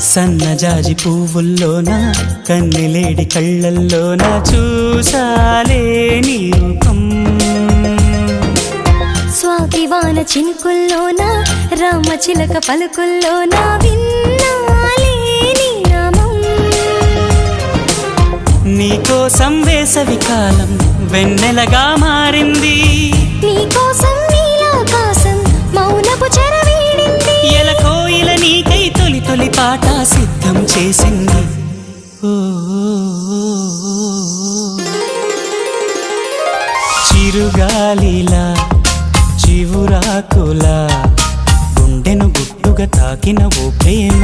సన్నజాజి పువ్వుల్లోన కన్నెలేడి కళ్ళల్లోన చూసాలే నీ రూపం. స్వాతివాన చినుకుల్లోన రామచిలక పలుకుల్లోన విన్నాలే నీ నామం. నీకోసం వేసవి కాలం వెన్నెలగా మారింది. నీకోసం పాట సిద్ధం చేసింది. చిరుగాలిలా చివురాకులా గుండెను గుట్టుగా తాకిన ఓ ప్రేమ.